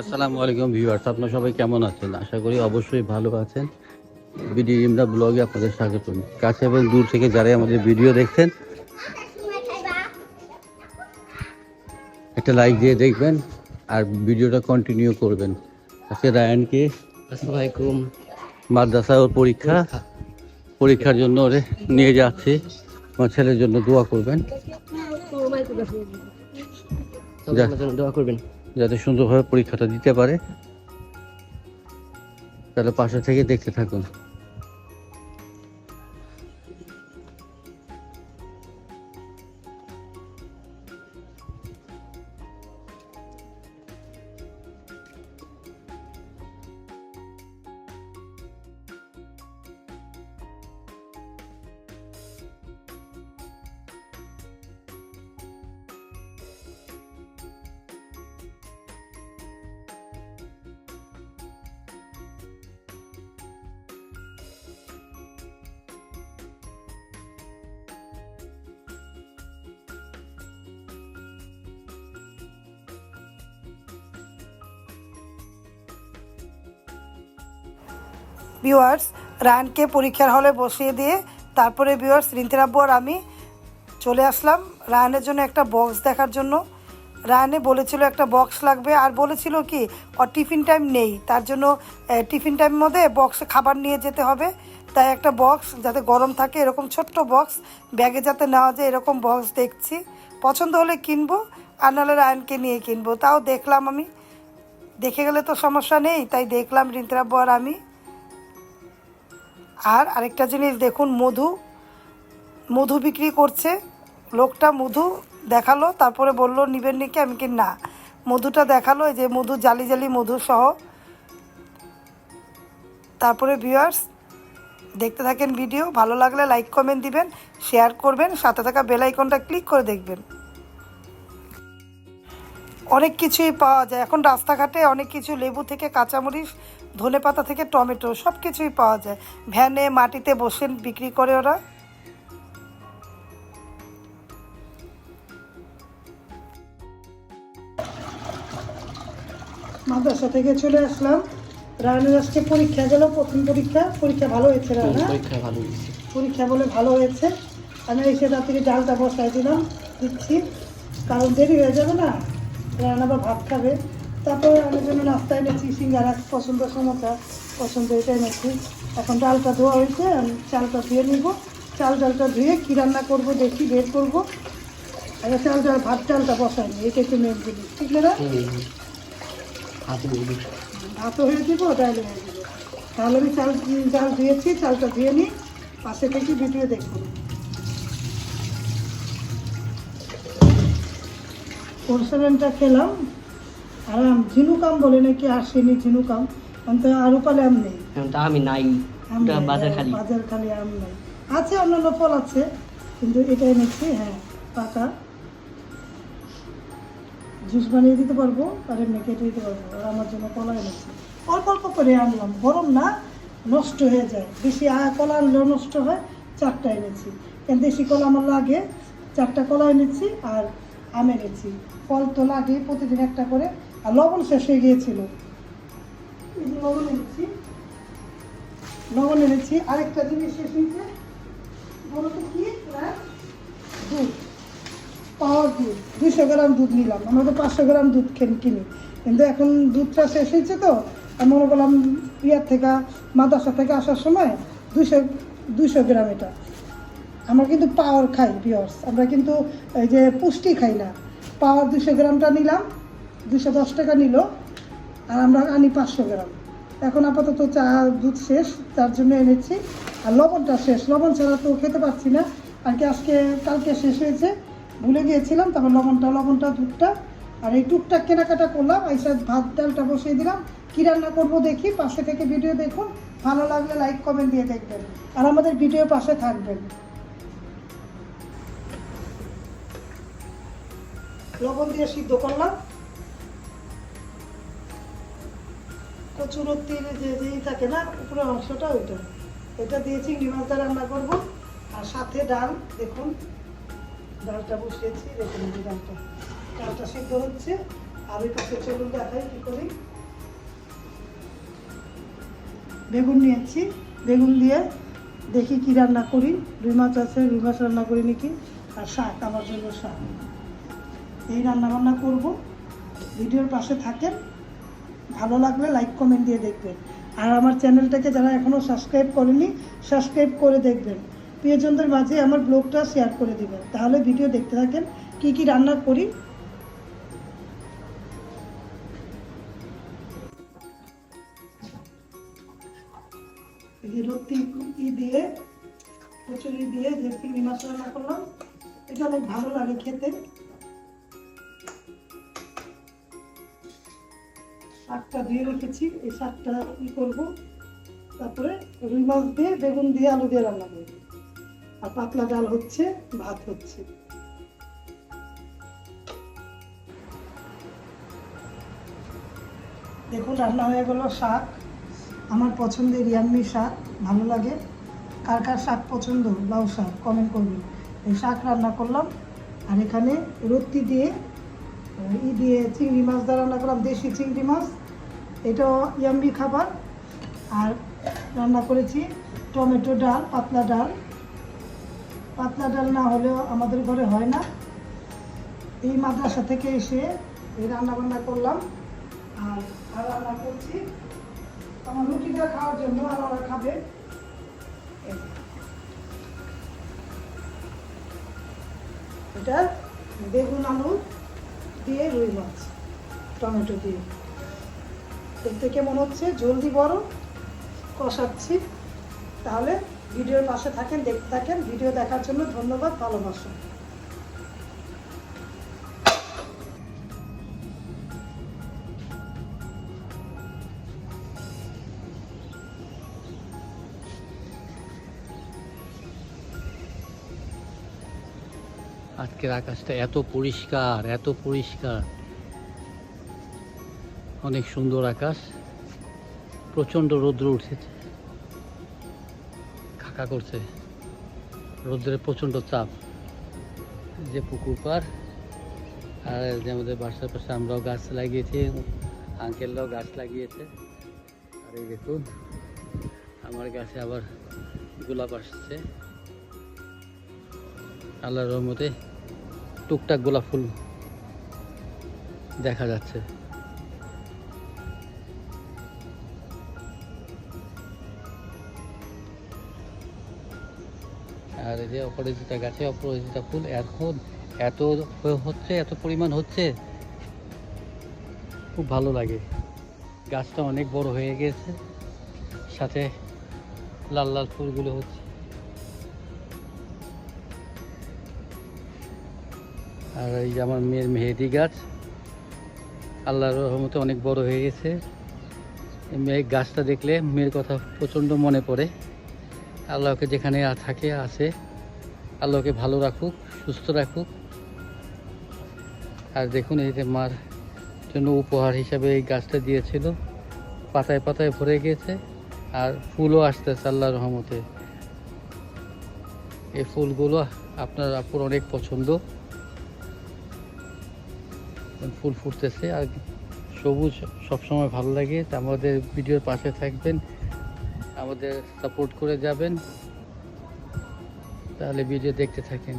আসসালামু আলাইকুম ভিউয়ার্স আপনারা সবাই কেমন আছেন? আশা করি অবশ্যই ভালো আছেন। বিডি ইমরা ব্লগে আপনাদের স্বাগত কাছে এবং দূর থেকে যারাই আমাদের ভিডিও দেখছেন একটা লাইক দিয়ে দেখবেন আর ভিডিওটা কন্টিনিউ করবেন। আজকে রায়ানকে আসসালামাইকুম মাদ্রাসা ওর পরীক্ষা। পরীক্ষার জন্য ওরে নিয়ে যাচ্ছে। আমার ছেলের জন্য দোয়া করবেন। দোয়া করবেন। যাতে সুন্দরভাবে পরীক্ষাটা দিতে পারে। তাহলে পাশে থেকে দেখতে থাকুন। ভিউয়ার্স রায়নকে পরীক্ষার হলে বসিয়ে দিয়ে তারপরে ভিউয়ার্স রিন্তিরাব্বু আর আমি চলে আসলাম রায়নের জন্য একটা বক্স দেখার জন্য। রায়নে বলেছিল একটা বক্স লাগবে আর বলেছিল কি ওর টিফিন টাইম নেই। তার জন্য টিফিন টাইম মধ্যে বক্সে খাবার নিয়ে যেতে হবে। তাই একটা বক্স যাতে গরম থাকে, এরকম ছোট্ট বক্স ব্যাগে যাতে নেওয়া যায়, এরকম বক্স দেখছি। পছন্দ হলে কিনবো আর নাহলে রায়নকে নিয়ে কিনবো। তাও দেখলাম আমি। দেখে গেলে তো সমস্যা নেই, তাই দেখলাম রিন্তিরাব্বু আর আমি। আর আরেকটা জিনিস দেখুন, মধু মধু বিক্রি করছে। লোকটা মধু দেখাল, তারপরে বলল, নিবেন নাকি? আমি কি, না। মধুটা দেখাল যে মধু, জালি জালি মধু সহ। তারপরে ভিউয়ার্স দেখতে থাকেন ভিডিও ভালো লাগলে লাইক কমেন্ট দিবেন শেয়ার করবেন, সাথে থাকা বেল আইকনটা ক্লিক করে দেখবেন। অনেক কিছুই পাওয়া যায়। এখন রাস্তাঘাটে অনেক কিছু, লেবু থেকে কাঁচামরিচ ধনে পাতা থেকে টমেটো সব কিছুই পাওয়া যায়। ভ্যানে মাটিতে বসে বিক্রি করে ওরা। মাদ্রাসা থেকে চলে আসলাম। রানের আজকে পরীক্ষা গেল প্রথম পরীক্ষা। পরীক্ষা ভালো হয়েছে রানা পরীক্ষা ভালো হয়েছে। পরীক্ষা বলে ভালো হয়েছে। আমি এসে তার থেকে ডালটা বসাই দিলাম দিচ্ছি। কারণ দেরি হয়ে যাবে না? রান্না আবার ভাত খাবে। তারপর আমার জন্য নাস্তা এনেছি সিঙ্গারা পছন্দ সমোসা পছন্দ এটা এনেছি। এখন ডালটা ধোয়া হয়েছে আমি চালটা ধুয়ে নিব। চাল ডালটা ধুয়ে কী রান্না করব দেখি বের করব। আগে চাল ডাল ভাত ডালটা বসাই নি এটা একটু মেন জিনিস ঠিক না ভাতও হয়ে দিব ডাল হয়ে দিব তাহলে আমি চাল ডাল ধুয়েছি চালটা ধুয়ে নিই পাশে থেকে ভিডিও দেখুন পোর্সেলেনটা খেলাম। ঝিনুকাম বলে নাকি আসেনি ঝিনুকাম? অন্ত আরও পালে আম নেই। আমি নাই বাজার খালি। বাজার খালি আম নেই। আছে অন্যান্য ফল আছে কিন্তু এটা এনেছি হ্যাঁ পাকা। জুস বানিয়ে দিতে পারব আর এমনি কেটে দিতে পারব আর আমার জন্য কলা এনেছি। অল্প অল্প করে আনলাম গরম না নষ্ট হয়ে যায়। বেশি কলা আনলেও নষ্ট হয় চারটা এনেছি। কারণ দেশি কলা আমার লাগে চারটা কলা এনেছি আর আম এনেছি। ফল তো লাগে প্রতিদিন একটা করে আর লবণ শেষ হয়ে গিয়েছিল। লবণ এনেছি। লবণ এনেছি। আরেকটা জিনিস শেষ হয়েছে। বলো কি? হ্যাঁ? দুধ। পাওয়ার দুধ। দুশো গ্রাম দুধ নিলাম। আমরা তো পাঁচশো গ্রাম দুধ কিনি কিন্তু এখন দুধটা শেষ হয়েছে তো। আমি মনে করলাম ইয়ার থেকে মাদ্রাসা থেকে আসার সময় দুশো দুশো গ্রাম এটা। আমরা কিন্তু পাওয়ার খাই পিওর্স আমরা কিন্তু এই যে পুষ্টি খাই না। পাওয়ার দুশো গ্রামটা নিলাম। দুশো দশ টাকা নিল, আর আমরা আনি পাঁচশো গ্রাম। এখন আপাতত চা, দুধ শেষ, তার জন্য এনেছি। আর লবণটা শেষ, লবণ ছাড়া তো খেতে পারছি না। আর কি আজকে, কালকে শেষ হয়েছে, ভুলে গিয়েছিলাম তারপর লবণটা লবণটা, দুধটা। আর এই টুকটাক কেনাকাটা করলাম এই সব ভাত, ডালটা বসিয়ে দিলাম। কী রান্না করব দেখি, পাশে থেকে ভিডিও দেখুন। ভালো লাগলে লাইক, কমেন্ট দিয়ে দেখবেন। আর আমাদের ভিডিও পাশে থাকবেন। লবণ দিয়ে সিদ্ধ করলাম। কচুরোর তীর যে যেই থাকে না, উপরের অংশটা ওইটা। এটা দিয়ে চিংড়ি মাছটা রান্না করব। আর সাথে ডাল, দেখুন, ডালটা বসিয়েছি দেখুন ডালটা। ডালটা সিদ্ধ হচ্ছে। আর ওই পাশে চলুন দেখাই কী করি। বেগুন নিয়েছি। বেগুন দিয়ে দেখি কি রান্না করি। রুই মাছ আছে, রুই মাছ রান্না করি নাকি? আর শাক, আমার জন্য শাক। এই রান্না বান্না করব। ভিডিওর পাশে থাকেন। ভালো লাগলে লাইক কমেন্ট দিয়ে দেখবেন। আর আমার চ্যানেলটাকে যারা এখনও সাবস্ক্রাইব করেনি সাবস্ক্রাইব করে দেখবেন। প্রিয়জনদের মাঝে আমার ব্লগটা শেয়ার করে দিবেন। তাহলে ভিডিও দেখতে থাকেন, কি কি রান্না করি। দিয়ে, কচুরি দিয়ে যে চিংড়ি মাছ রান্না করলাম, এটা অনেক ভালো লাগে খেতে। শাকটা দিয়ে রেখেছি, এই শাকটা ই করব। তারপরে রুই মাছ দিয়ে বেগুন দিয়ে আলু দিয়ে রান্না করব। আর পাতলা ডাল হচ্ছে, ভাত হচ্ছে। দেখুন, রান্না হয়ে গেল শাক। আমার পছন্দের ইয়াম্মি শাক, ভালো লাগে। কার কার শাক পছন্দ, লাউ শাক কমেন্ট করবেন। এই শাক রান্না করলাম, আর এখানে রত্তি দিয়ে, ই দিয়ে চিংড়ি মাছ দিয়ে রান্না করলাম, দেশি চিংড়ি মাছ। এটাও ইয়াম্বি খাবার। আর রান্না করেছি টমেটো ডাল, পাতলা ডাল। পাতলা ডাল না হলেও আমাদের ঘরে হয় না। এই মাদ্রাসা থেকে এসে এই রান্না বান্না করলাম। আর আর রান্না করছি আমার রুটিটা খাওয়ার জন্য আর ওরা খাবে। এটা বেগুন আলু দিয়ে রুই মাছ, টমেটো দিয়ে। দেখতে কেমন হচ্ছে জলদি বড়, কষাচ্ছি। তাহলে ভিডিওর পাশে থাকেন, দেখতে থাকেন। ভিডিও দেখার জন্য ধন্যবাদ, ভালোবাসা। আজকের আকাশটা এত পরিষ্কার এত পরিষ্কার। অনেক সুন্দর আকাশ। প্রচণ্ড রৌদ্র উঠেছে। খাকা করছে। রৌদ্রের প্রচণ্ড চাপ। যে পুকুর পার, আর যে আমাদের বাসার পাশে আমরাও গাছ লাগিয়েছি, আঙ্কেলরাও গাছ লাগিয়েছে। আর এই দেখুন, আমার গাছে আবার গোলাপ আসছে। আল্লাহর রহমতে টুকটাক গোলাপ ফুল দেখা যাচ্ছে। আর এই যে অপরাজিতা গাছে অপরাজিতা ফুল, এখন এত হচ্ছে, এত পরিমাণ হচ্ছে, খুব ভালো লাগে। গাছটা অনেক বড় হয়ে গেছে, সাথে লাল লাল ফুলগুলো হচ্ছে। আর এই যে আমার মেয়ের মেহেদি গাছ, আল্লাহর রহমতে অনেক বড় হয়ে গেছে। মেয়ে গাছটা দেখলে মেয়ের কথা প্রচণ্ড মনে পড়ে। আল্লাহকে যেখানে থাকে, আছে। আল্লাহকে ভালো রাখুক, সুস্থ রাখুক। আর দেখুন এই যে মার জন্য উপহার হিসাবে এই গাছটা দিয়েছিল। পাতায় পাতায় ভরে গিয়েছে আর ফুলও আসতেছে আল্লাহর রহমতে। এই ফুলগুলো আপনার আপুর অনেক পছন্দ। ফুল ফুটতেছে আর সবুজ সবসময় ভালো লাগে। আমাদের ভিডিওর পাশে থাকবেন। আমাদের সাপোর্ট করে যাবেন তাহলে ভিডিও দেখতে থাকেন।